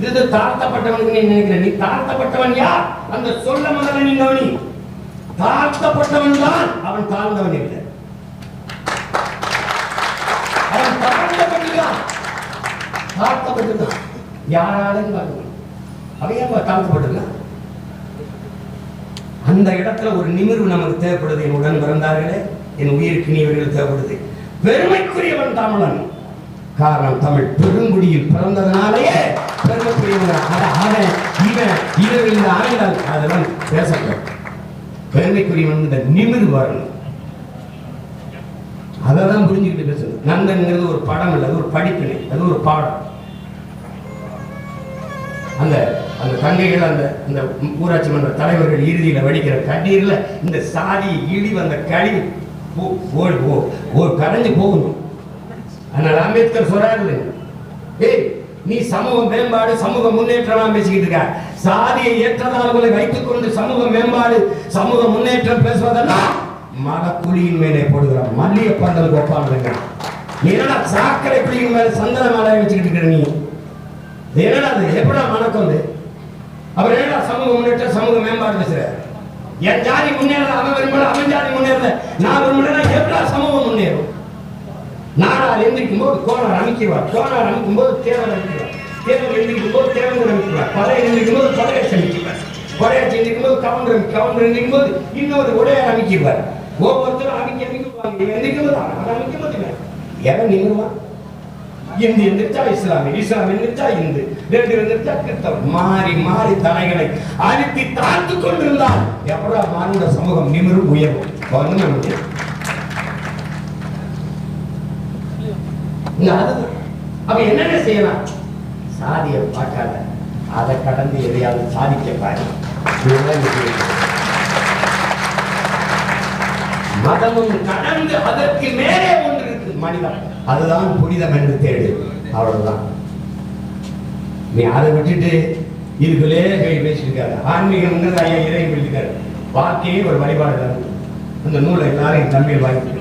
இது தாழ்த்தப்பட்டவனுக்கு நீ நினைக்கிற. நீ தாழ்த்தப்பட்டவன் யார்? அந்த சொல்ல முதல்ல நீ கவனி. தாழ்த்தப்பட்டவன் தான் அவன் தாழ்ந்தவன் இல்லை. அவன் தாழ்த்தப்பட்டுதான் தாழ்த்தப்பட்டுதான் யாராலும் பார்க்கணும் அவன் ஏன் தாழ்த்தப்பட்டிருக்கான்? அந்த இடத்துல ஒரு நிமிர்வு நமக்கு தேவைப்படுது. என் உடன் பிறந்தார்களே என் உயிருக்கு நீவர்கள் தேவைப்படுது. பெருமைக்குரியவன் தமிழன் காரணம் தமிழ் பெருங்குடியில் பிறந்ததுனாலேயே பெருமைக்குரியவன் அட அவன் இவன் இவன் இந்த ஆயுதம் அதெல்லாம் பேசப்படும். பெருமைக்குரியவன் இந்த நிமிர் வரணும். அதை தான் புரிஞ்சுக்கிட்டு பேசணும். நந்தன்ங்கிறது ஒரு படம் இல்லை அது ஒரு படிப்பினை அது ஒரு பாடம். அந்த அந்த தங்கைகள் அந்த அந்த ஊராட்சி மன்ற தலைவர்கள் இறுதியில் வடிக்கிற கண்ணீர்ல இந்த சாதி இழிவு அந்த கழிவு போ- ஓ- ஓ- ஓ கரைஞ்சு போகணும். ஆனால் அம்பேத்கர் சொல்றாரு. ஏய் நீ சமூக மேம்பாடு சமூக முன்னேற்றம் பேசிக்கிட்டு இருக்க. சாதியை ஏற்றதார்களை வைத்துக் கொண்டு சமூக மேம்பாடு சமூக முன்னேற்றம் பேசுவதெல்லாம் மகக்குழியின் மேலே போடுகிறான் மல்லிய பந்தல் கோப்பாடுங்க என்னடா சாக்கடை குழியின் மேல சந்தன மாலை வச்சுக்கிட்டு இருக்கிற நீ? என்னடா அது எப்படா வணக்கம் அவர் என்னடா சமூக முன்னேற்றம் சமூக மேம்பாடு பேசுற என் ஜாதி முன்னேறல அவன் விரும்பல அவன் ஜாதி முன்னேறல. நான் விரும்பல எப்படா சமூகம் முன்னேறும்? நாடார் எந்திரிக்கும் போது கோணார் அமைக்கிறார். கோணார் அமைக்கும் போது தேவர் அமைக்கிறார். தேவர் எந்திரிக்கும் போது தேவந்தர் அமைக்கிறார். பழைய எந்திரிக்கும் போது பழையாச்சி அமைக்கிறார். பழையாச்சி எந்திரிக்கும் போது கவுண்டர் கவுண்டர் எந்திரிக்கும் போது இன்னொரு உடையார் அமைக்கிறார். ஒவ்வொருத்தரும் அமைக்க அமைக்குவாங்க இவன் எந்திரிக்கும் போது அவன் அமைக்க போது எவன் நிமிருவான் இந்து எந்திரிச்சா இஸ்லாமிய இஸ்லாம் எந்திரிச்சா இந்து ரெண்டு எந்திரிச்சா கிறிஸ்தவம் மாறி மாறி தலைகளை அழுத்தி தாழ்த்து கொண்டிருந்தால் எப்படா மாநில சமூகம் நிமிரும் உயரும்? அதுதான். அப்ப என்னென்ன செய்யலாம்? சாதியை பார்க்காத அதை கடந்து எதையாவது சாதிக்க பாரு. இதுதான் இங்க செய்யணும். மதமும் கடந்து அதற்கு மேலே ஒன்று இருக்கு மனிதம். அதுதான் புனிதம் என்று தேடு. அவ்வளவுதான். நீ அதை விட்டுட்டு இதுக்குள்ளே கை பேசியிருக்காரு ஆன்மீகம்ங்கிறது ஐயா இறை சொல்லியிருக்காரு. வார்த்தையே ஒரு வழிபாடு தான். அந்த நூலை எல்லாரும் தமிழ் வாங்கி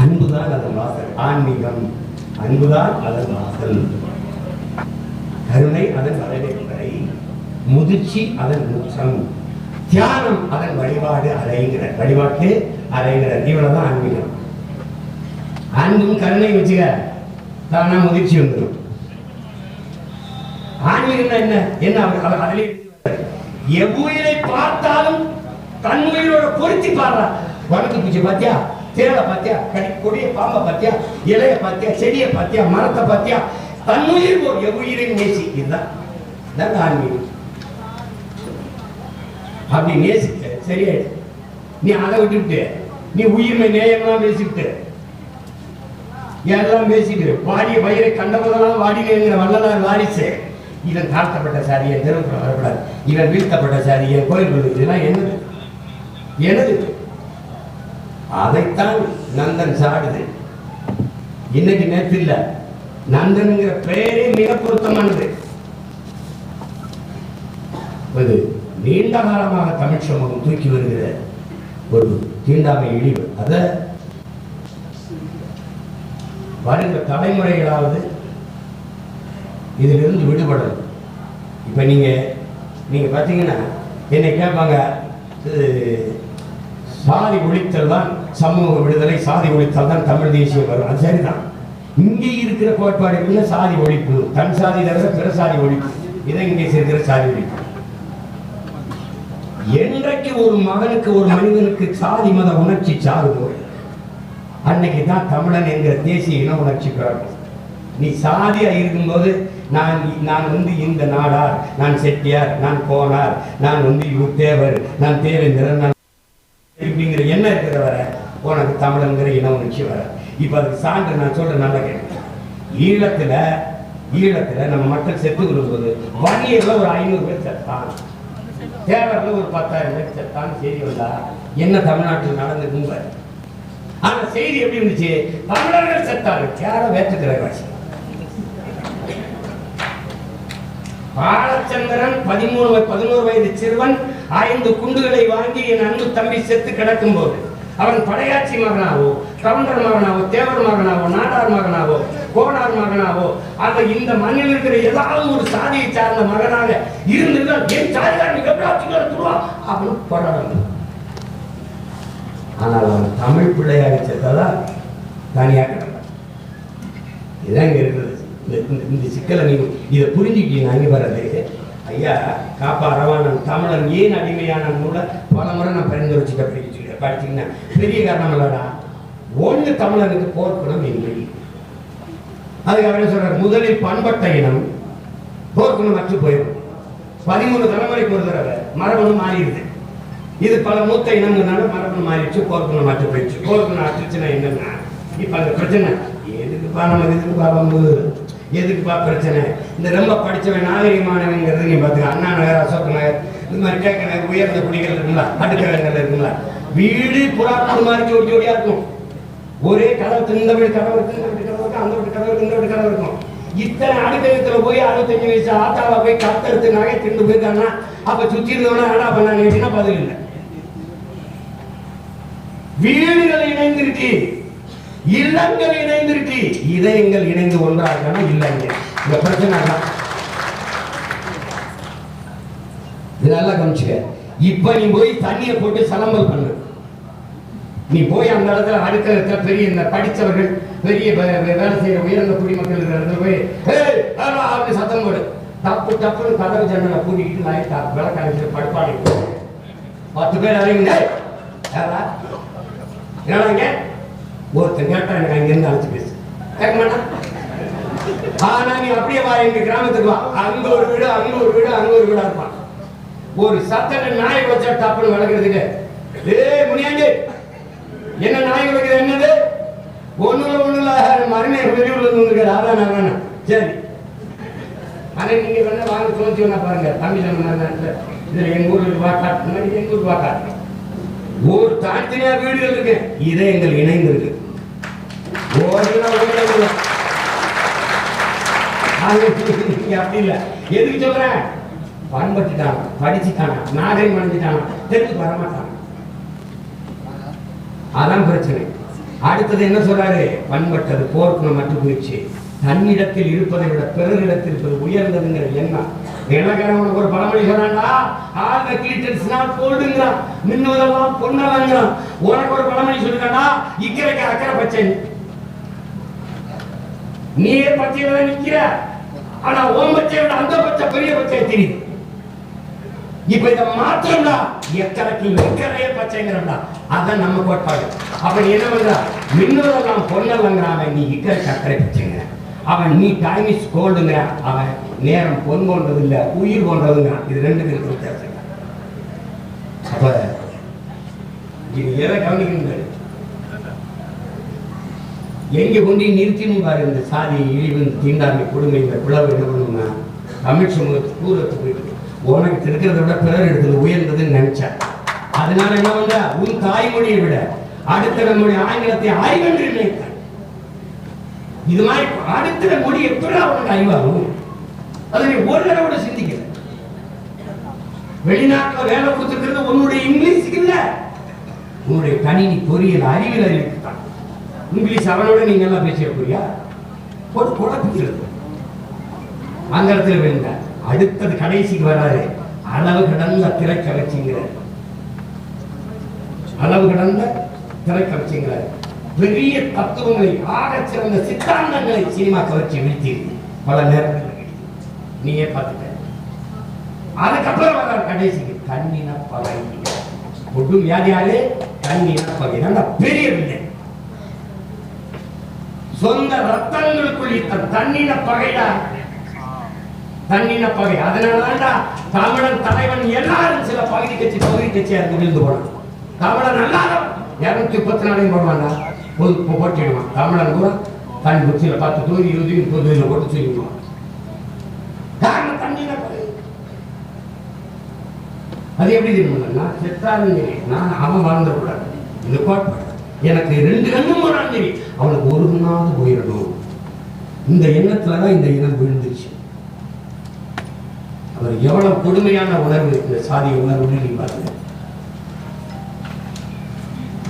அன்புதான் அதன் வாசல் ஆன்மீகம். அன்புதான் அதன் வாசல் கருணை அதன் வரவேற்பறை முதிர்ச்சி அதன் முற்றம் தியானம் அதன் வழிபாடு அலைங்கிற வழிபாட்டு அலைங்கிற இவ்வளவுதான் ஆன்மீகம். அன்பும் கருணை வச்சுக்க தானா முதிர்ச்சி வந்துடும் ஆன்மீகம்னா என்ன? என்ன அவர் அதிலே எவ்வுயிரை பார்த்தாலும் தன் உயிரோட பொருத்தி பாடுறா வணக்கு பூஜை பாத்தியா? தேலை பாத்தியா கடி கொடிய பாம்பை பாத்தியா இலைய பார்த்தியா செடியை பார்த்தியா மரத்தை பார்த்தியா தன்னுயிர் உயிர் போ எவ்வுயிரை நேசி இதுதான். ஆன்மீகம். அப்படி நேசிக்க சரியாயிடு. நீ அதை விட்டுட்டு நீ உயிர்மை நேயம்லாம் பேசிவிட்டு எல்லாம் பேசிட்டு வாடிய பயிரை கண்டபோதெல்லாம் வாடினேங்கிற வல்லதான் வாரிசு இவன் தாழ்த்தப்பட்ட சாரியை தெருவுக்குள்ள வரக்கூடாது. இவன் வீழ்த்தப்பட்ட சாரியை கோயில் இதெல்லாம் என்னது? என்னது அதைத்தான் நந்தன் சாடுது. இன்னைக்கு நேற்று இல்ல நந்தனுங்கிற பெயரே மிக பொருத்தமானது. இது நீண்ட காலமாக தமிழ் சமூகம் தூக்கி வருகிற ஒரு தீண்டாமை இழிவு. அதை வருகிற தலைமுறைகளாவது இதிலிருந்து விடுபடணும். இப்போ நீங்கள் நீங்கள் பார்த்தீங்கன்னா என்னை கேட்பாங்க இது சாதி ஒழித்தல் தான் சமூக விடுதலை சாதி ஒழித்தால் தான் தமிழ் தேசியம் வரும் அது சரிதான். இங்கே இருக்கிற கோட்பாடு சாதி ஒழிப்பு. தன் சாதி தவிர பிற சாதி ஒழிப்பு. இதை இங்கே சேர்க்கிற சாதி ஒழிப்பு. என்றைக்கு ஒரு மகனுக்கு ஒரு மனிதனுக்கு சாதி மத உணர்ச்சி சாகுதோ அன்னைக்கு தான் தமிழன் என்கிற தேசிய இன உணர்ச்சி பிறக்கும். நீ சாதியா இருக்கும்போது நான் நான் வந்து இந்த நாடார் நான் செட்டியார் நான் கோனார் நான் வந்து இவர் தேவர் நான் தேவேந்திரன் நான் இப்படிங்கிற எண்ணம் இருக்கிற வர உனக்கு தமிழங்கிற இன உணர்ச்சி வர இப்போ அதுக்கு சான்று நான் சொல்றேன் நல்லா கேட்க ஈழத்துல ஈழத்துல நம்ம மக்கள் செத்து வரும்போது வன்னியர்ல ஒரு ஐநூறு பேர் செத்தான். தேவர்ல ஒரு பத்தாயிரம் பேர் செத்தான். செய்தி வந்தா என்ன தமிழ்நாட்டில் நடந்துக்கும் பாரு. ஆனா செய்தி எப்படி இருந்துச்சு? தமிழர்கள் செத்தாங்க யாரோ வேற்றுக்கிறவாசி பாலச்சந்திரன் பதிமூணு பதினோரு வயது சிறுவன் ஐந்து குண்டுகளை வாங்கி என் அன்பு தம்பி செத்து கிடக்கும் போது அவன் படையாட்சி மகனாவோ கவுண்டர் மகனாவோ தேவர் மகனாவோ நாடார் மகனாவோ கோனார் மகனாவோ அல்ல இந்த மண்ணில் இருக்கிற ஏதாவது ஒரு சாதியை சார்ந்த மகனாக இருந்திருந்தால் என் சாதிகாரன் எப்படியாச்சும் துருவா அப்படின்னு போராடணும். ஆனால் அவன் தமிழ் பிள்ளையாக செத்ததா தனியாக கிடந்தான் இதான் இங்க இருக்கிறது. இந்த இந்த- சிக்கலை நீங்க இதை புரிஞ்சுக்கிட்டீங்க அங்கே வர்றது. ஐயா காப்பா ரவானன் தமிழன் ஏன் அடிமையான நூலை பல முறை நான் பரிந்துரைச்சுக்க படிச்சீங்கன்னா பெரிய காரணம் இல்லடா ஒன்று தமிழனுக்கு போர்க்குணம் இல்லை. அதுக்கு அவர் என்ன சொல்றார்? முதலில் பண்பட்ட இனம் போர்க்குணம் அற்று போயிடும். பதிமூணு தலைமுறைக்கு ஒரு தடவை மரபணு மாறிடுது. இது பல மூத்த இனம்னால மரபணு மாறிடுச்சு போர்க்குணம் அற்று போயிடுச்சு. போர்க்குணம் அற்றுச்சுன்னா என்னன்னா இப்ப அந்த பிரச்சனை எதுக்குப்பா நம்ம எதுக்குப்பா வம்பு? எதுக்குப்பா பிரச்சனை? இந்த ரொம்ப படிச்சவன் நாகரிகமானவங்கிறது நீ பார்த்துக்க அண்ணா நகர் அசோக் நகர் இந்த மாதிரி கேட்க உயர்ந்த குடிகள் இருக்குங்களா? அடுக்கரங்கள் இருக்குங்களா? வீடு புறாக்கள் மாதிரி ஜோடி ஜோடியா இருக்கும். ஒரே கதவு இந்த வீடு கதவு இருக்கு இந்த வீடு கதவு இருக்கு அந்த வீட்டு கதவு இருக்கு இந்த வீட்டு கதவு இருக்கும். இத்தனை அடுக்கத்துல போய் அறுபத்தஞ்சு வயசு ஆத்தாவை போய் கத்தெடுத்து நகை திண்டு போயிருக்காங்கன்னா அப்ப சுத்தி இருந்தவனா என்ன பண்ணாங்க அப்படின்னா பதில் இல்லை. வீடுகள் இணைந்திருக்கு. இல்லங்கள் இணைந்திருக்கு. இதயங்கள் இணைந்து ஒன்றாக இல்லைங்க இந்த பிரச்சனை தான். இது நல்லா கவனிச்சுக்க. இப்ப நீ போய் தண்ணியை போட்டு சலம்பல் பண்ண. நீ போய் அந்த இடத்துல அடுத்த இடத்துல பெரிய இந்த படித்தவர்கள் பெரிய வேலை செய்யற உயர்ந்த குடிமக்கள் இருக்கிற இடத்துல போய் அப்படின்னு சத்தம் போடு. தப்பு தப்புன்னு கதவு ஜன்னலை பூட்டிக்கிட்டு நாய் விளக்காணிச்சு படுப்பாடி பத்து பேர் அறிவிங்க யாரா என்னங்க ஒருத்தன் கேட்டா எனக்கு அங்கிருந்து அழைச்சு பேசு. கேட்க மாட்டான். ஆனா நீ அப்படியே வா எங்க கிராமத்துக்கு வா. அங்க ஒரு வீடு அங்க ஒரு வீடு அங்க ஒரு வீடா இருப்பான். ஒரு சத்தனை நாய் வச்சா தப்புன்னு வளர்க்கறதுக்கு ஏய் முனியாண்டி என்ன நாய் வளர்க்குறது என்னது? ஒண்ணுல ஒண்ணுல மருமை வெளியூர்ல இருந்து அதான் நான் வேணாம். சரி. ஆனா நீங்க வேணா வாங்க தோச்சு வேணா பாருங்க. தமிழ் இதுல எங்க ஊர்ல வாக்காட்டு எங்க ஊர் வாக்காட்டு ஒரு தனித்தனியா வீடுகள் இருக்கு. இதயங்கள் இணைந்து இருக்கு. அப்படி இல்ல. எதுக்கு சொல்றேன்? பண்பட்டுட்டான் படிச்சுட்டானா நாகரிகம் அடைஞ்சிட்டானா தெரிஞ்சு வரமாட்டான். அதான் பிரச்சனை. அடுத்தது என்ன சொல்றாரு? பண்பட்டது போர்க்குணம் மற்ற போயிடுச்சு. தன்னிடத்தில் இருப்பதை விட பிறரிடத்தில் இருப்பது உயர்ந்ததுங்கிற எண்ணம். இளகரவனுக்கு ஒரு பழமொழி சொல்றான்டா ஆல் த கிளிட்டர்ஸ் நாட் கோல்டுங்கிறான் மின்னுவதெல்லாம் பொன்னலங்கிறான் உனக்கு ஒரு பழமொழி சொல்லிட்டாண்டா இக்கரைக்கு அக்கறை பச்சை. நீயே பச்சையில தான் நிக்கிற. ஆனா ஓம் பச்சை விட அந்த பச்சை பெரிய பச்சை தெரியுது. இப்ப இத மாத்திரம்டா எக்கரைக்கு எக்கரையே பச்சைங்கிறா அதான் நம்ம கோட்பாடு. அவன் என்ன பண்ணுறான் மின்னதெல்லாம் பொன்னல்லங்கிறான் அவன். நீ இக்கரைக்கு சர்க்கரை பிச்சைங்க அவன் நீ டைம் இஸ் கோல்டுங்கிற. அவன் நேரம் பொன் போன்றது இல்ல உயிர் போன்றதுங்கிறான். இது ரெண்டு பேருக்கு வித்தியாசம். அப்ப இது எதை கவனிக்கணும் எங்க கொண்டு நிறுத்தினும் பாரு இந்த சாதி இழிவு தீண்டாமை கொடுமை இந்த பிளவு என்ன பண்ணும்னா தமிழ் சமூகத்துக்கு தூரத்து போயிட்டு உனக்கு இருக்கிறத விட பிறர் எடுத்தது உயர்ந்ததுன்னு நினைச்சேன் அதனால என்ன பண்ற உன் தாய்மொழியை விட அடுத்த நம்முடைய ஆங்கிலத்தை ஆய்வென்று நினைத்த இது மாதிரி அடுத்த மொழி எப்படி அவனுக்கு அறிவாகும் அதை நீ ஒரு தடவை கூட சிந்திக்கல. வெளிநாட்டுல வேலை கொடுத்துருக்கிறது உன்னுடைய இங்கிலீஷுக்கு இல்ல. உன்னுடைய கணினி பொறியியல் அறிவியல் அறிவுக்கு தான். இங்கிலீஷ் அவனோட நீங்க எல்லாம் பேசிய புரியா ஒரு குழப்பிக்கிறது ஆங்கிலத்தில் வேண்ட அடுத்தது கடைசிக்கு வராது அளவு கடந்த திரைக்கவச்சிங்கிற அளவு கடந்த திரைக்கவச்சிங்கிற பெரிய தத்துவங்களை ஆகச் சிறந்த சித்தாந்தங்களை சினிமா கவர்ச்சி வீழ்த்தியிருக்கு பல நேரத்தில் நீயே பார்த்துட்ட. அதுக்கப்புறம் வர கடைசிக்கு கண்ணின பகை. ஒட்டும் வியாதியாலே கண்ணின பகை. நல்ல பெரிய வில்லை. சொந்த ரத்தங்களுக்குள் இத்த தண்ணின பகைடா. தண்ணின பகை. அதனாலதான்டா தமிழன் தலைவன் எல்லாரும் சில பகுதி கட்சி பகுதி கட்சியா இருந்து விழுந்து போனான். தமிழன் அல்லாதவன் இருநூத்தி முப்பத்தி நாலையும் போடுவான்டா. பொது போட்டிடுவான். தமிழன் கூட தன் குச்சியில பத்து தொகுதி இருபது முப்பது போட்டு சொல்லிடுவான். காரணம் தண்ணின அது. எப்படி தெரியுமா செத்தாலும் நான் அவன் வாழ்ந்துடக்கூடாது இந்த கோட்பாடு. எனக்கு ரெண்டு கண்ணும் ஒரு சரி அவனுக்கு ஒரு கண்ணாவது போயிடணும். இந்த எண்ணத்துல தான் இந்த இனம் விழுந்துச்சு அவர் எவ்வளவு கொடுமையான உணர்வு இந்த சாதி உணர்வு நீ பாருங்க.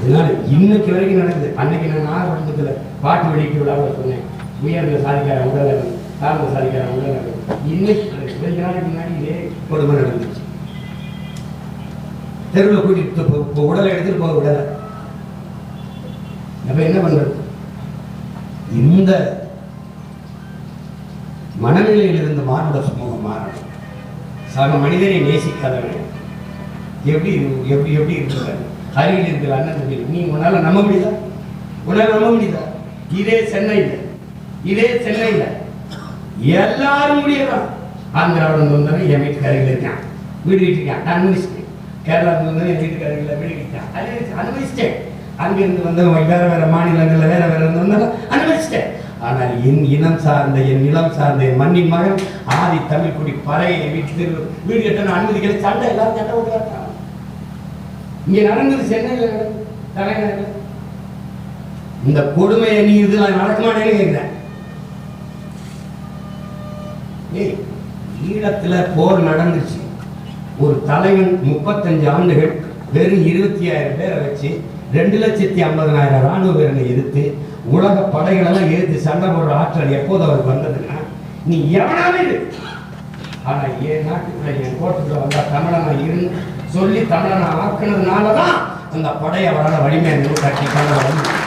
அதனால இன்னைக்கு வரைக்கும் நடக்குது. அன்னைக்கு நான் நாகப்பட்டினத்துல பாட்டு வெளியிட்டு விழாவில் சொன்னேன். உயர்ந்த சாதிக்காரன் உடல் தாழ்ந்த சாதிக்காரன் உடல் இன்னைக்கு கொஞ்ச நாளைக்கு முன்னாடி இதே கொடுமை நடந்துச்சு. தெருவில் கூட்டிட்டு போ- உடலை எடுத்துட்டு போக விடல அப்ப என்ன பண்றது? இந்த மனநிலையில் இருந்து மானுட சமூகம் மாறணும். சக மனிதனை நேசிக்காதவன். எப்படி எப்படி எப்படி இருக்கிறாங்க அருகில் இருக்கிற அண்ணன் தம்பி நீ உன்னால நம்ப முடியுதா? உன்னால நம்ப முடியுதா? இதே சென்னையில் இதே சென்னையில் எல்லாரும் முடியலாம் ஆந்திராவில் இருந்து வந்தவன் என் வீட்டுக்கு இருக்கான். வீடு கட்டிருக்கான் நான் அனுபவிச்சிட்டேன். கேரளாவில் வந்தவன் என் வீட்டுக்கு அருகில் வீடு கட்டிட்டான் அது அனுபவிச்சிட்டேன். அங்கிருந்து வந்தவன் வேற வேற மாநிலங்களில் வேற வேற இருந்து வந்தவன் அனுபவிச்சிட்டேன். ஆனால் என் இனம் சார்ந்த என் நிலம் சார்ந்த என் மண்ணின் மகன் ஆதி தமிழ் குடி பறையை வீட்டு வீடு கட்டணும் அனுமதிக்கிற சண்டை எல்லாரும் சண்டை விட்டுறாங்க இங்க நடந்தது சென்னையில் நடந்தது இந்த கொடுமை நீ இதெல்லாம் நடக்கமாட்டேன்னு கேட்கிறேன் ஏய் ஈழத்துல போர் நடந்துச்சு. ஒரு தலைவன் முப்பத்தஞ்சு ஆண்டுகள் வெறும் இருபத்தி ஆயிரம் பேரை வச்சு ரெண்டு லட்சத்தி ஐம்பதனாயிரம் ராணுவ வீரனை எதிர்த்து உலக படைகளெல்லாம் எதிர்த்து சண்டை போடுற ஆற்றல் எப்போது அவருக்கு வந்ததுன்னா நீ எவனாலும் ஆனால் ஆனா என் நாட்டுக்குள்ள என் கோட்டுக்குள்ள வந்தால் தமிழனா இருந்து சொல்லி தமிழனை ஆக்குனதுனால தான் அந்த படையை அவரால் வலிமையை நின்று கட்டி கொண்டு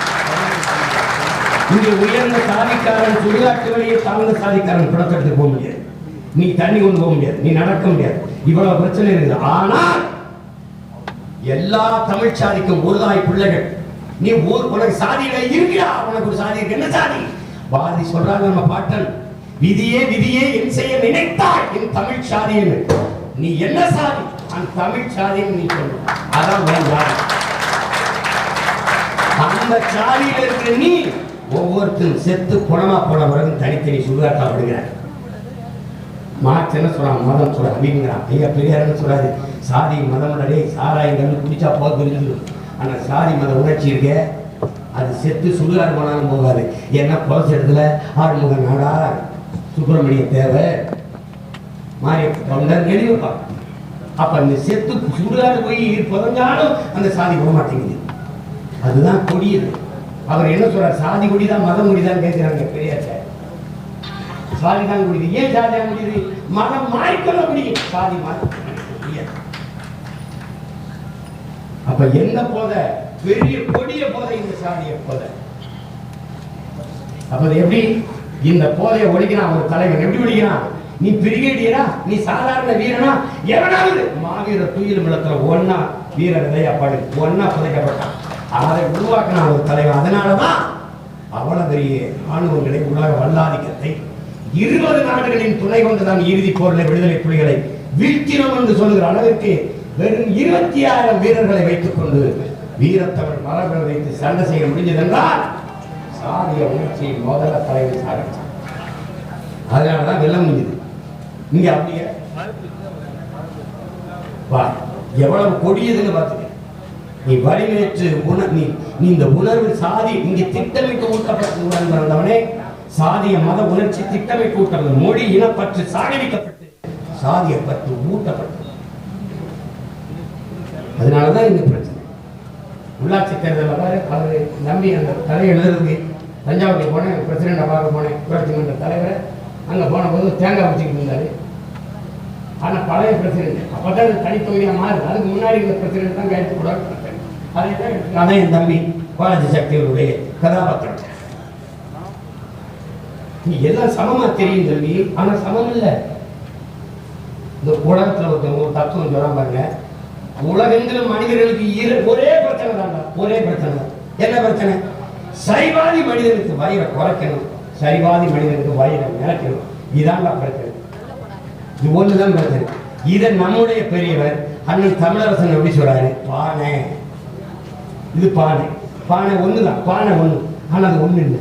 இங்க உயர்ந்த சாதிக்காரன் சுடுகாட்டு வழியே தாழ்ந்த சாதிக்காரன் பிடத்தெடுத்து போக முடியாது. நீ தண்ணி கொண்டு போக முடியாது. நீ நடக்க முடியாது. இவ்வளவு பிரச்சனை இருக்குது. ஆனால் எல்லா தமிழ் சாதிக்கும் ஒருதாய் பிள்ளைகள். நீ ஊர் உனக்கு சாதியில இருக்கிறா உனக்கு ஒரு சாதி இருக்கு. என்ன சாதி? பாரதி சொல்றாங்க நம்ம பாட்டன். விதியே விதியே என் செய்ய நினைத்தாய் என் தமிழ் சாதின்னு நீ என்ன சாதி? நான் தமிழ் சாதின்னு நீ சொல்லு அதான் உன் அந்த சாதியில் இருக்கிற நீ ஒவ்வொருத்தரும் செத்து குணமா போன பிறகு தனித்தனி சுடுகாட்டா விடுகிறார் மார்க்ஸ் என்ன சொல்றான் மதம் சொல்ற அப்படிங்கிறான் ஐயா பெரியார் என்ன சொல்றாரு. சாதி மதம் அடே சாராயங்கள் குடிச்சா போக தெரிஞ்சிடும் ஆனால் சாதி மத உணர்ச்சி இருக்க. அது செத்து சுடுகாடு போனாலும் போகாது. ஏன்னா குறைச்ச இடத்துல ஆறுமுக நாடா சுப்பிரமணிய தேவை மாரிய தொண்டர் எழுதி அப்ப அந்த செத்து சுடுகாடு போய் புதஞ்சாலும் அந்த சாதி போக மாட்டேங்குது. அதுதான் கொடியது அவர் என்ன சொல்றார்? சாதி கொடிதான் மதம் கொடிதான் கேட்கிறாங்க பெரியார்ட்ட சாதி தான் முடியுது ஏன் சாதி தான் குடிது? மதம் மாறிக்கொள்ள முடியும். சாதி மாறி அப்ப என்ன போத? பெரிய கொடிய போதை இந்த சாதிய போத. அப்ப அது எப்படி? இந்த போதையை ஒழிக்கிறான் ஒரு தலைவன். எப்படி ஒழிக்கிறான்? நீ பிரிகேடியரா? நீ சாதாரண வீரனா? எவனாவது? மாவீர துயில் மிளத்துல ஒன்னா வீர விதையாப்பாடு ஒன்னா புதைக்கப்பட்டான். அதை உருவாக்கின ஒரு தலைவர் அதனாலதான் அவ்வளவு பெரிய ராணுவங்களை உலக வல்லாதிக்கத்தை இருபது நாடுகளின் துணை கொண்டுதான் இறுதி போரில் விடுதலை புலிகளை வீழ்த்தினோம் என்று சொல்லுகிற அளவிற்கு வெறும் இருபத்தி ஆயிரம் வீரர்களை வைத்துக் கொண்டு வீரத்தமிழ் மலர்களை வைத்து சண்டை செய்ய முடிஞ்சதென்றால் சாதிய உணர்ச்சியை முதல்ல தலைவர் சாதித்தார் அதனாலதான் வெல்ல முடியுது இங்க அப்படியே. வா எவ்வளவு கொடியதுன்னு பார்த்துக்க. நீ வழிவேற்று உணர் நீ நீ இந்த உணர்வு சாதி இங்க திட்டமிட்டு ஊட்டப்பட்ட உணர்வு வந்தவனே சாதிய மத உணர்ச்சி திட்டமிட்டு ஊட்டப்பட்டது. மொழி இனப்பற்று சாகடிக்கப்பட்டு சாதிய பற்று ஊட்டப்பட்டது. அதனாலதான் இந்த பிரச்சனை. உள்ளாட்சி தேர்தலில் வேறு அவர் நம்பி அந்த தலை எழுதுறதுக்கு தஞ்சாவூருக்கு போனேன் பிரசிடண்ட்டை பார்க்க போனேன் ஊராட்சி மன்ற தலைவரை. அங்கே போன போது தேங்காய் வச்சுக்கிட்டு இருந்தாரு. ஆனால் பழைய பிரசிடண்ட் அப்போ தான் தனித்தொகுதியாக மாறுது. அதுக்கு முன்னாடி இந்த பிரசிடண்ட் தான் கையெழுத்து கூட அதே தான் எடுத்து- அதான் என் தம்பி பாலாஜி சக்திகளுடைய கதாபாத்திரம். நீ எல்லாம் சமமா தெரியும் தம்பி. ஆனா சமம் இல்லை. இந்த உலகத்தில் ஒருத்தவங்க ஒரு தத்துவம் சொல்றான் பாருங்க. உலகெங்கிலும் மனிதர்களுக்கு இரு- ஒரே பிரச்சனை தான் ஒரே பிரச்சனை. தான் என்ன பிரச்சனை? சைவாதி மனிதனுக்கு வயிறை குறைக்கணும். சரிவாதி மனிதனுக்கு வயிறு நினைக்கிறோம். இதுதான் பிரச்சனை இது ஒண்ணுதான் பிரச்சனை இதை நம்முடைய பெரியவர் அண்ணன் தமிழரசன் எப்படி சொல்றாரு? பானை. இது பானை. பானை ஒண்ணுதான். பானை ஒண்ணு. ஆனா அது ஒண்ணு இல்லை.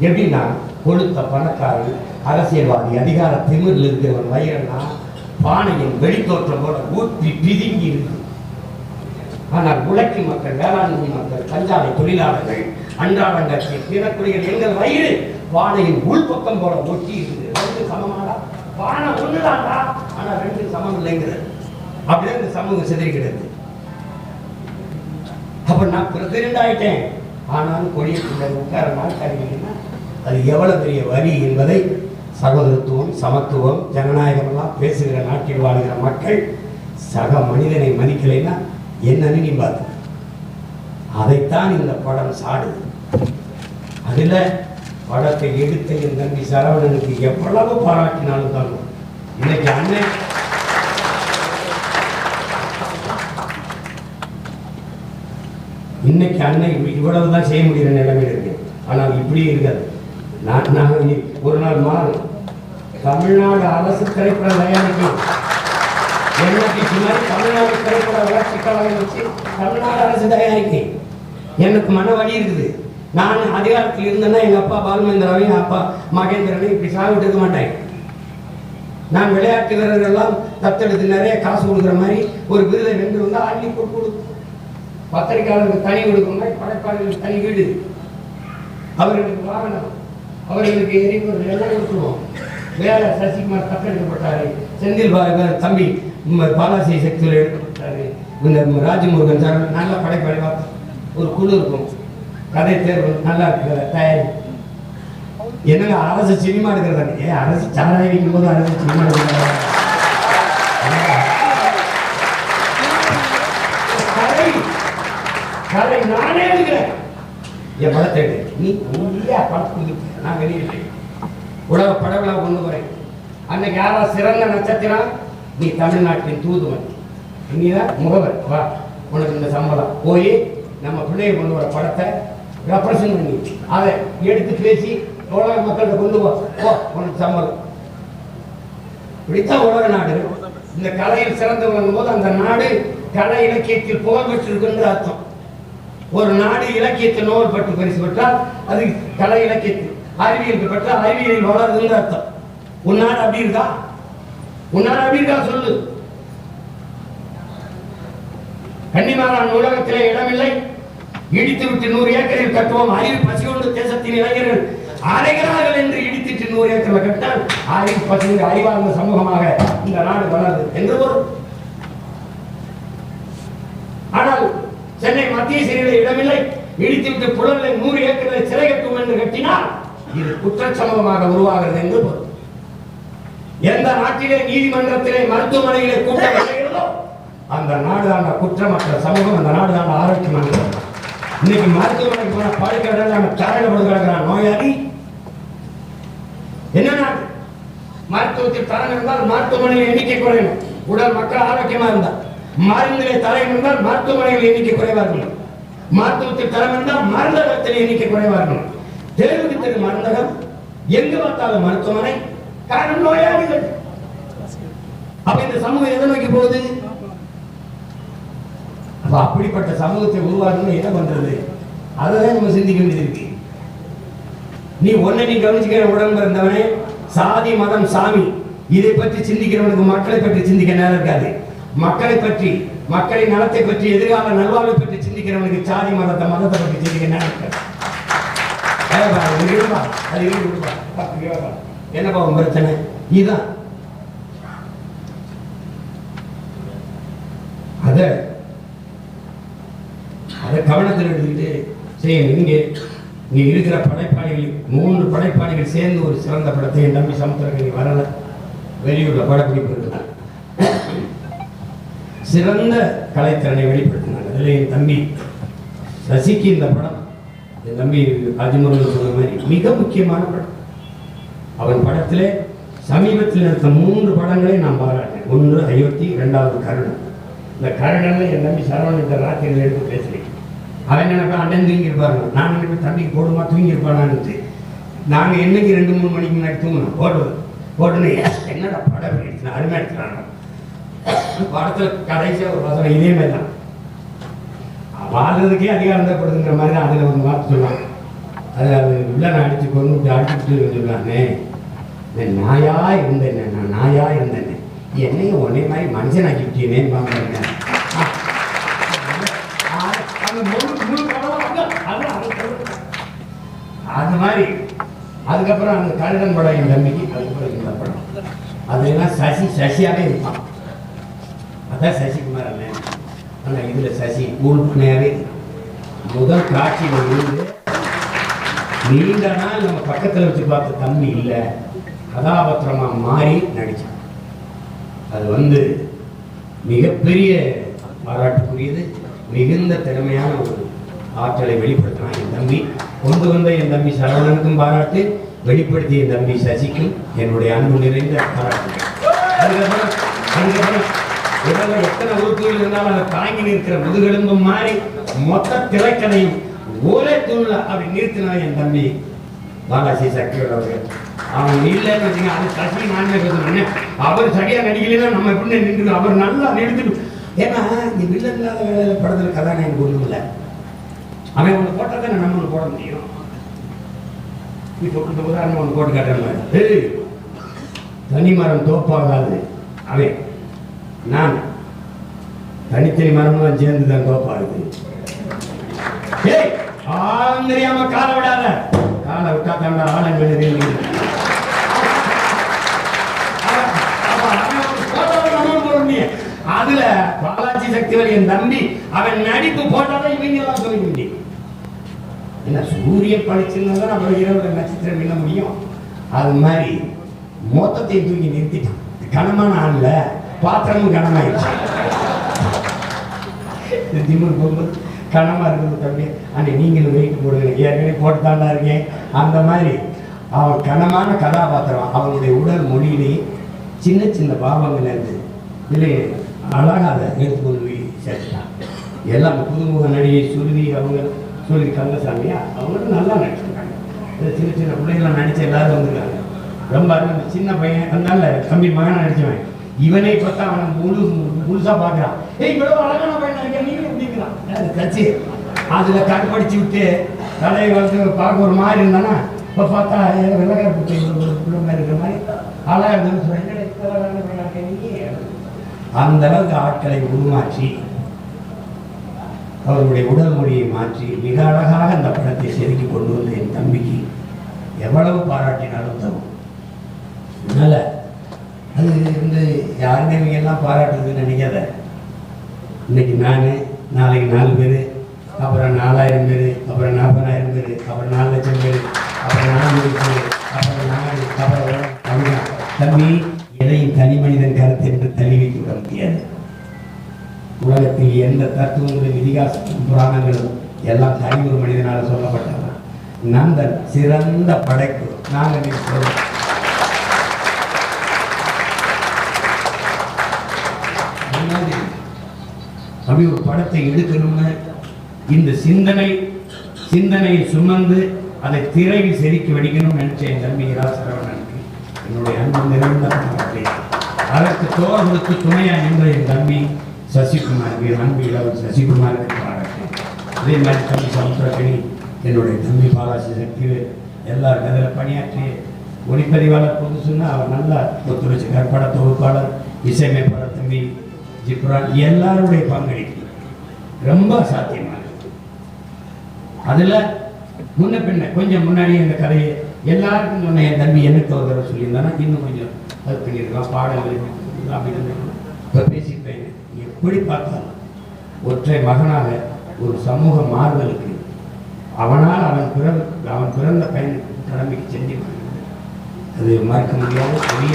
எப்படின்னா கொளுத்த பணக்காரன் அரசியல்வாதி அதிகார திமிரில் இருக்கிறவன் வயிறன்னா பானையின் வெளித்தோற்றம் போல ஊற்றி பிதுங்கி இருக்கு. ஆனால் உழைக்கும் மக்கள் வேளாண்மை மக்கள் பஞ்சாலை தொழிலாளர்கள் அன்றாடங்கள் தினக்குடிகள் எங்கள் வயிறு. பானையின் உள்பக்கம் போல ஒட்டி இருக்குது. ரெண்டு சமமாடா? பானை ஒண்ணுதான்டா. ஆனா ரெண்டு சமம் இல்லைங்கிறது. அப்படியே இந்த சமூகம் சிதறிக்கிறது அப்ப நான் பிரசிடண்ட் ஆயிட்டேன். ஆனாலும் கொடியக்குள்ள உட்கார நாள் அது எவ்வளவு பெரிய வரி என்பதை சகோதரத்துவம் சமத்துவம் ஜனநாயகம் எல்லாம் பேசுகிற நாட்டில் வாழ்கிற மக்கள் சக மனிதனை மதிக்கலைன்னா என்னன்னு நீ பார்த்து. அதைத்தான் இந்த படம் சாடுது. அதில் படத்தை எடுத்த என் தம்பி சரவணனுக்கு எவ்வளவு பாராட்டினாலும் தான் இன்னைக்கு அண்ணன் இன்னைக்கு அண்ணன் இவ்வளவு தான் செய்ய முடிகிற நிலைமையில் இருக்கு. ஆனால் இப்படி இருக்காது. நான் நான் ஒரு நாள் மாறும் தமிழ்நாடு அரசு திரைப்படம் தயாரிக்கும் என்னைக்கு மாதிரி தமிழ்நாடு திரைப்பட வளர்ச்சி கழகம் வச்சு தமிழ்நாடு அரசு தயாரிக்கும் எனக்கு மன வழி இருக்குது. நான் அதிகாரத்தில் இருந்தேன்னா எங்கள் அப்பா பாலுமேந்திராவையும் அப்பா மகேந்திரனையும் இப்படி சாக இருக்க மாட்டேன் நான் விளையாட்டு வீரர்கள் எல்லாம் தத்தெடுத்து நிறைய காசு கொடுக்குற மாதிரி ஒரு விருதை வென்று வந்தால் அள்ளி போட்டு கொடுக்கும். பத்திரிகையாளருக்கு தனி மாதிரி படைப்பாளர்களுக்கு தனி வீடு. அவர்களுக்கு வாகனம். அவர்களுக்கு எரிபொருள் எல்லாம் கொடுத்துருவோம். வேலை சசிகுமார் தத்தெடுக்கப்பட்டாரு செந்தில் பா- தம்பி பாலாசி சக்தியில் எடுக்கப்பட்டாரு. இந்த ராஜமுருகன் சார் நல்ல படைப்பாளி ஒரு குழு இருக்கும். கதை தேர்வு நல்லா இருக்கு தயாரி. என்னங்க அரசு சினிமா எடுக்கிறதாங்க ஏன் அரசு ஜனநாயகம் வைக்கும் போது அரசு சினிமா எடுக்கிறதா? கதை. நானே எடுக்கிறேன். என் படத்தை எடு. நீ நீயா படத்துக்கு நான் வெளியிட்டேன் உலக படவிழா கொண்டு வரேன் அன்னைக்கு யாரா சிறந்த நட்சத்திரம் நீ தமிழ்நாட்டின் தூதுவன். நீதான் முகவர். வா உனக்கு இந்த சம்பளம். போய் நம்ம பிள்ளைய கொண்டு வர படத்தை ரெப்ரசன்ட் பண்ணி. அதை எடுத்து பேசி உலக மக்கள்கிட்ட கொண்டு போ. உனக்கு சம்பளம். இப்படித்தான் உலக நாடு. இந்த கலையில் சிறந்து விளங்கும் போது அந்த நாடு கலை இலக்கியத்தில் புகழ் பெற்றிருக்குன்ற அர்த்தம். ஒரு நாடு இலக்கியத்தை நோவல் பட்டு பரிசு பெற்றால் அது கலை இலக்கியத்தில் அறிவியலுக்கு பெற்றால் அறிவியலில் வளருதுன்னு அர்த்தம். உன் நாடு அப்படி இருக்கா? உன்னாடு அப்படி இருக்கா சொல்லு. கன்னிமாரான் உலகத்திலே இடமில்லை. இடித்து விட்டு நூறு ஏக்கரில் கட்டுவோம். அறிவு பசியோடு தேசத்தின் இளைஞர்கள் அரைகிறார்கள் என்று இடித்திட்டு நூறு ஏக்கரில் கட்டால் அறிவு பசியோடு அறிவார்ந்த சமூகமாக இந்த நாடு வளருது என்று ஒரு ஆனால் சென்னை மத்திய சிறையில் இடமில்லை. இடித்துவிட்டு புலன்களை நூறு ஏக்கரில் சிறை கட்டும் என்று கட்டினால் இது குற்றச்சமூகமாக உருவாகிறது என்று பொருள். எந்த நாட்டிலே நீதிமன்றத்திலே மருத்துவமனையிலே கூட்டம் அந்த நாடு தான் குற்றமற்ற சமூகம் அந்த நாடு தான் ஆரோக்கியமான இன்னைக்கு மருத்துவமனைக்கு போன படுக்கையில நம்ம தரையில படுத்து கிடக்கிறான். நோயாளி. என்ன நாடு? மருத்துவத்தில் தரம் இருந்தால் மருத்துவமனையில் எண்ணிக்கை குறையும் உடல் மக்கள் ஆரோக்கியமா இருந்தால் மருந்திலே தரம் இருந்தால் மருத்துவமனையில் எண்ணிக்கை குறைவா இருக்கணும் மருத்துவத்தில் தரம் இருந்தால் மருந்தகத்தில் எண்ணிக்கை குறைவா இருக்கணும் தெருவுக்கு தெரு மருந்தகம் எங்கு பார்த்தாலும் மருத்துவமனை காரணம் நோயாளிகள். அப்ப இந்த சமூகம் எதை நோக்கி போகுது? அப்போ அப்படிப்பட்ட சமூகத்தை உருவாக்கணும் என்ன பண்றது? அதை நம்ம சிந்திக்க வேண்டியது இருக்கு. நீ ஒன்னை நீ கவனிச்சுக்கிற உடம்பு இருந்தவனே சாதி மதம் சாமி இதை பற்றி சிந்திக்கிறவனுக்கு மக்களை பற்றி சிந்திக்க நேரம் இருக்காது. மக்களை பற்றி மக்களின் நலத்தை பற்றி எதிர்கால நல்வாழ்வை பற்றி சிந்திக்கிறவனுக்கு சாதி மதத்தை மதத்தை பற்றி சிந்திக்க நேரம் இருக்காது. என்னப்பா பிரச்சனை? இதுதான். அத அதை கவனத்தில் எடுத்துக்கிட்டு செய்யணும் இங்கே இங்கே இருக்கிற படைப்பாளிகள் மூன்று படைப்பாளிகள் சேர்ந்து ஒரு சிறந்த படத்தை என் தம்பி சமுத்திரக்கணி வரல. வெளியூர்ல படப்பிடிப்பு இருக்குது. சிறந்த கலைத்திறனை வெளிப்படுத்தினாங்க. அதில் என் தம்பி சசிக்கு இந்த படம். என் தம்பி அஜிமுருகன் சொன்ன மாதிரி மிக முக்கியமான படம். அவன் படத்திலே சமீபத்தில் எடுத்த மூன்று படங்களை நான் பாராட்டேன் ஒன்று அயோத்தி இரண்டாவது கருணன். இந்த கருணன்ல என் தம்பி சரவணன் இந்த ராத்திரியில் எடுத்து பேசுறேன் அவன் நினைப்பேன்? அண்ணன் தூங்கியிருப்பாருங்க நான் நினைப்பேன்? தம்பிக்கு போடுமா தூங்கியிருப்பானான்னு நாங்கள் என்னைக்கு ரெண்டு மூணு மணிக்கு முன்னாடி தூங்கணும் போடுவோம் போட்டுன்னு என்னடா படம் எடுத்து அருமை எடுத்துனாங்க படத்தில் கடைசியாக ஒரு வசனம் இதே மாதிரி தான் வாழ்றதுக்கே அதிகாரம் தேவைப்படுதுங்கிற மாதிரி தான் அதில் ஒரு வார்த்தை சொல்லுவாங்க அது அது உள்ள நான் அடிச்சு கொண்டு அடிச்சுட்டு சொல்லுவானே நாயா இருந்தேன் நான் நாயா இருந்தேன். என்னையும் உன்னை மாதிரி மனுஷனாக்கி விட்டீனேன்னு பாங்க அதுக்கப்புறம் அந்த கருடன் படம் என் தம்பிக்கு அதுக்கப்புறம் இந்த படம். அதெல்லாம் சசி சசியாவே இருப்பான். அதான் சசிகுமார் அண்ணன். ஆனால் இதில் சசி கூழ்பனையாகவே முதல் காட்சியில் இருந்து நீண்ட நாள் நம்ம பக்கத்தில் வச்சு பார்த்த தம்பி இல்லை. கதாபாத்திரமாக மாறி நடித்தான் அது வந்து மிகப்பெரிய பாராட்டுக்குரியது மிகுந்த திறமையான ஒரு ஆற்றலை வெளிப்படுத்தினான் என் தம்பி. கொண்டு வந்த என் தம்பி சரவணனுக்கும் பாராட்டு வெளிப்படுத்திய என் தம்பி சசிக்கும் என்னுடைய அன்பு நிறைந்த பாராட்டு அதுக்கப்புறம் அதுக்கப்புறம் உடல்ல எத்தனை உறுப்புகள் இருந்தாலும் அதை தாங்கி நிற்கிற முதுகெலும்பும் மாறி மொத்த திரைக்கதையும் ஒரே தூள்ல அப்படி நிறுத்தினா என் தம்பி பாலாஜி சக்தியோட அவர்கள். அவன் இல்லைன்னு வச்சுங்க அது சசி நானே பேசுறேன் அவர் சரியா நடிக்கலைன்னா நம்ம எப்படி நின்று அவர் நல்லா நிறுத்திட்டு ஏன்னா இந்த வில்லன் இல்லாத வேலையில் படத்துல கதாநாயகன் ஒன்றும் இல்லை. அவன் ஒன்று போட்டால் தானே நம்ம ஒன்று போட முடியும். இப்போ இந்த உதாரணம் ஒன்று போட்டு காட்டுறேன் ஏய் தனிமரம் தோப்பாகாது. அவன் நான் தனித்தனி மரம்லாம் சேர்ந்து தான் தோப்பாகுது. ஏய் ஆளும் தெரியாம காலை விடாத. காலை விட்டா தாண்டா ஆழம் தெரியுது அதுல பாலாஜி சக்திவேல் என் தம்பி அவன் நடிப்பு போட்டாதான் இவங்க எல்லாம் சொல்லிக்க ஏன்னா என்ன சூரியன் தான் நம்ம இரவு நட்சத்திரம் மின்ன முடியும்? அது மாதிரி மொத்தத்தை தூக்கி நிறுத்திட்டான். கனமான ஆள்ல பாத்திரமும் கனமாயிடுச்சு. இந்த போகும்போது கனமா இருக்குது தம்பி. அன்னை நீங்களும் வெயிட் போடுங்க. ஏற்கனவே போட்டு இருக்கேன். அந்த மாதிரி அவன் கனமான கதாபாத்திரம். அவனுடைய உடல் மொழியிலேயே சின்ன சின்ன பாவங்கள் இருந்து இல்லை அழகாக அதை எடுத்து கொண்டு போய் சேர்த்துட்டான். எல்லாம் புதுமுக நடிகை சுருதி அவங்க சூரிய கந்தசாமியா? அவங்களும் நல்லா நடிச்சிருக்காங்க. இந்த சின்ன சின்ன பிள்ளைங்களாம் நடிச்சு எல்லாரும் வந்திருக்காங்க. ரொம்ப அருமை. சின்ன பையன் அதனால தம்பி மகன் நடிச்சவன். இவனே பார்த்தா அவன் முழு முழுசாக பார்க்குறான். ஏய் இவ்வளோ அழகான பையன் இருக்க நீங்களும் எப்படிங்கிறான் அது கட்சி அதில் கடுப்படிச்சு விட்டு தலையை வந்து பார்க்க ஒரு மாதிரி இருந்தானா? இப்போ பார்த்தா வெள்ளக்கார பிள்ளை ஒரு பிள்ளை மாதிரி இருக்கிற மாதிரி அழகாக இருந்தாலும் சொல்றேன். அந்த அளவுக்கு ஆட்களை உருமாற்றி அவருடைய உடல் மொழியை மாற்றி மிக அழகாக அந்த படத்தை செதுக்கி கொண்டு வந்த என் தம்பிக்கு எவ்வளவு பாராட்டினாலும் தரும். அதனால் அது வந்து யாருமே இவங்க எல்லாம் பாராட்டுறதுன்னு நினைக்காத. இன்னைக்கு நான் நாளைக்கு நாலு பேர் அப்புறம் நாலாயிரம் பேர் அப்புறம் நாற்பதாயிரம் பேர் அப்புறம் நாலு லட்சம் பேர் அப்புறம் நானூறு பேர் அப்புறம் நாலு அப்புறம் தம்பி எதையும் தனி மனிதன் கருத்து என்று தள்ளி வைத்து விட முடியாது. உலகத்தில் எந்த தத்துவங்களும் இதிகாசங்களும் புராணங்களும் எல்லாம் தனி ஒரு மனிதனால் சொல்லப்பட்டதான் நந்தன் சிறந்த படைப்பு. நாங்கள் சொல்றோம் அப்படி ஒரு படத்தை எடுக்கணும்னு இந்த சிந்தனை சிந்தனையை சுமந்து அதை திரையில் செதுக்கி வடிக்கணும்னு நினைச்ச என் தம்பி ராசரவணனுக்கு என்னுடைய அன்பு நிறைந்த அதற்கு தோல் துணையாக நின்ற என் தம்பி சசிகுமார் என் அன்பு இளவல் சசிகுமாருக்கு பாராட்டேன் அதே மாதிரி தம்பி சமுத்திரக்கணி என்னுடைய தம்பி பாலாசி சக்தி எல்லா இடத்துல பணியாற்றி ஒளிப்பதிவாளர் புதுசுன்னா அவர் நல்லா ஒத்துழைச்சு கற்பட தொகுப்பாளர் இசையமைப்பாளர் தம்பி ஜிப்ரான் எல்லாருடைய பங்களிப்பு ரொம்ப சாத்தியமானது அதில் முன்ன பின்ன கொஞ்சம் முன்னாடி இந்த கதையை எல்லாருக்கும் சொன்ன என் தம்பி எனக்கு ஒரு தடவை சொல்லியிருந்தானா இன்னும் கொஞ்சம் அது பண்ணியிருக்கலாம் பாடல்கள் அப்படின்னு இப்போ பேசியிருப்பேன் எப்படி பார்த்தாலும் ஒற்றை மகனாக ஒரு சமூக மாறுதலுக்கு அவனால் அவன் பிறந்த அவன் பிறந்த பயன் கடமைக்கு செஞ்சு அது மறக்க முடியாத பெரிய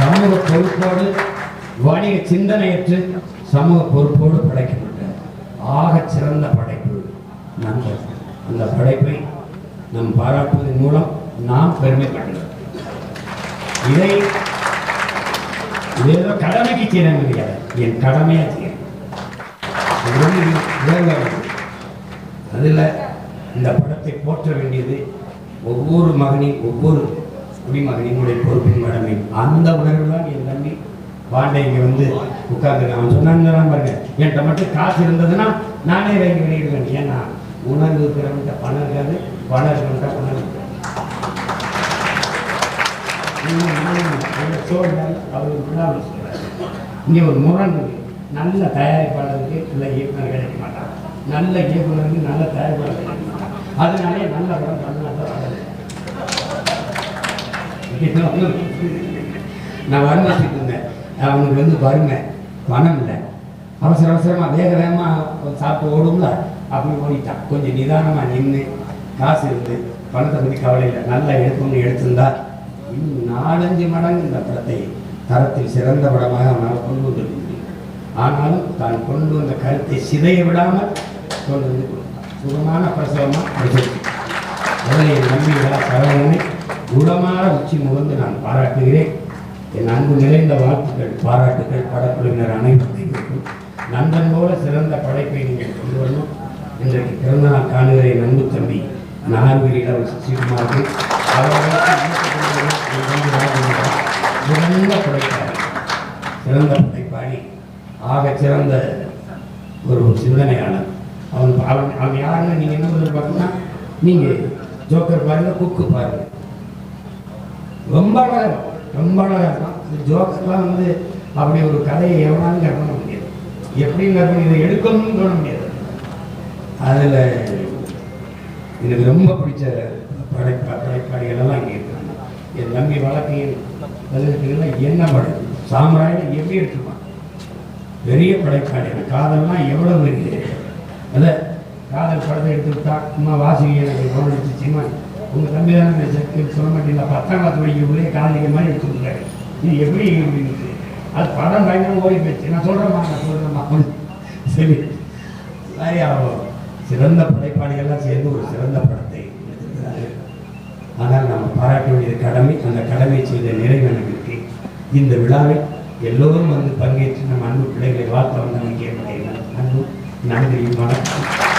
சமூக பொறுப்போடு வணிக சிந்தனையற்று சமூக பொறுப்போடு படைக்கப்பட்ட ஆகச் சிறந்த படைப்பு நண்பர். அந்த படைப்பை நம் பாராட்டுவதன் மூலம் நாம் பெருமைப்படுகிறோம். இதை இது ஏதோ கடமைக்கு செய்யணும் கிடையாது என் கடமையாக செய்யணும். இது வந்து உயர்ந்தது. அதில் இந்த படத்தை போற்ற வேண்டியது ஒவ்வொரு மகனின் ஒவ்வொரு குடிமகனினுடைய பொறுப்பின் கடமை. அந்த உணர்வு தான் என் தம்பி. பாண்டே இங்கே வந்து உட்கார்ந்து அவன் சொன்னான் பாருங்க. என்கிட்ட மட்டும் காசு இருந்ததுன்னா நானே வாங்கி வெளியிடுவேன். ஏன்னா உணர்வு பிறகு பணம் இருக்காது. பணம் இருக்கிற பணம் இருக்காது இங்கே ஒரு முரண் நல்ல தயாரிப்பாளருக்கு நல்ல இயக்குனர் கிடைக்க மாட்டான். நல்ல இயக்குனருக்கு நல்ல தயாரிப்பாளர் கிடைக்க மாட்டான். அதனாலே நல்ல படம் தமிழ்நாட்டில் வரல நான் வறுமைச்சிட்டு இருந்தேன் அவனுக்கு வந்து வறுமை பணம் இல்லை. அவசர அவசரமாக வேக வேகமாக சாப்பிட்டு ஓடும்ல? அப்படி ஓடிட்டான். கொஞ்சம் நிதானமாக நின்று காசு இருந்து பணத்தை பற்றி கவலை இல்லை. நல்லா எடுக்கணும்னு எடுத்திருந்தா இன்னும் நாலஞ்சு மடங்கு இந்த படத்தை தரத்தில் சிறந்த படமாக அவனால் கொண்டு வந்திருக்கிறேன். ஆனாலும் தான் கொண்டு வந்த கருத்தை சிதைய விடாமல் கொண்டு வந்து கொடுத்தான் சுகமான பிரசவமாக முடிச்சிருக்கு அதனை நம்பிகளா சரவணனை குணமான உச்சி முகந்து நான் பாராட்டுகிறேன். என் அன்பு நிறைந்த வாழ்த்துக்கள் பாராட்டுக்கள் படக்குழுவினர் அனைவருக்கும். நண்பன் போல சிறந்த படைப்பை நீங்கள் கொண்டு வரணும். இன்றைக்கு பிறந்தநாள் காணுகிறேன் அன்பு தம்பி நாகூரி இளவரசி சீகுமாருக்கு சிறந்த படைப்பாளி சிறந்த படைப்பாளி ஆக சிறந்த ஒரு சிந்தனையாளர் அவன் அவன் அவன் யாருன்னு நீங்கள் என்ன பார்த்தீங்கன்னா நீங்கள் ஜோக்கர் பாருங்க. குக்கு பாருங்க ரொம்ப அழகாக ரொம்ப அழகாக இருக்கும் இந்த ஜோக்கர்லாம் வந்து அப்படி ஒரு கதையை எவனாலும் கற்பனை முடியாது எப்படி கற்பனை இதை எடுக்கணும்னு சொல்ல முடியாது அதில் எனக்கு ரொம்ப பிடிச்ச படைப்பா படைப்பாளிகள் எல்லாம் இங்கே இருக்காங்க என் தம்பி வழக்கையில் பதினெட்டுலாம் என்ன படம் சாம்ராயம் எப்படி எடுத்துருவான் பெரிய படைப்பாளிகள். காதல்லாம் எவ்வளோ பெரிய அதை காதல் படத்தை எடுத்துட்டா சும்மா அம்மா வாசிங்க எனக்கு கவனிச்சுச்சுமா உங்கள் தம்பி தானே சொல்ல மாட்டீங்களா? பத்தாம் கிளாஸ் படிக்கிறவங்களே காதலிக்க மாதிரி எடுத்து இது எப்படி அப்படின்னு அது படம் பயங்கரம் ஓடி போச்சு நான் சொல்கிறேம்மா நான் சொல்கிறேம்மா சரி. நிறையா சிறந்த படைப்பாளிகள்லாம் சேர்ந்து ஒரு சிறந்த படத்தை ஆனால் நாம் பாராட்ட வேண்டிய கடமை அந்த கடமை செய்த நிறைவனுக்கு இந்த விழாவில் எல்லோரும் வந்து பங்கேற்று நம் அன்பு பிள்ளைகளை வாழ்த்த வந்து முக்கிய அன்பு நன்றியும் வணக்கம்.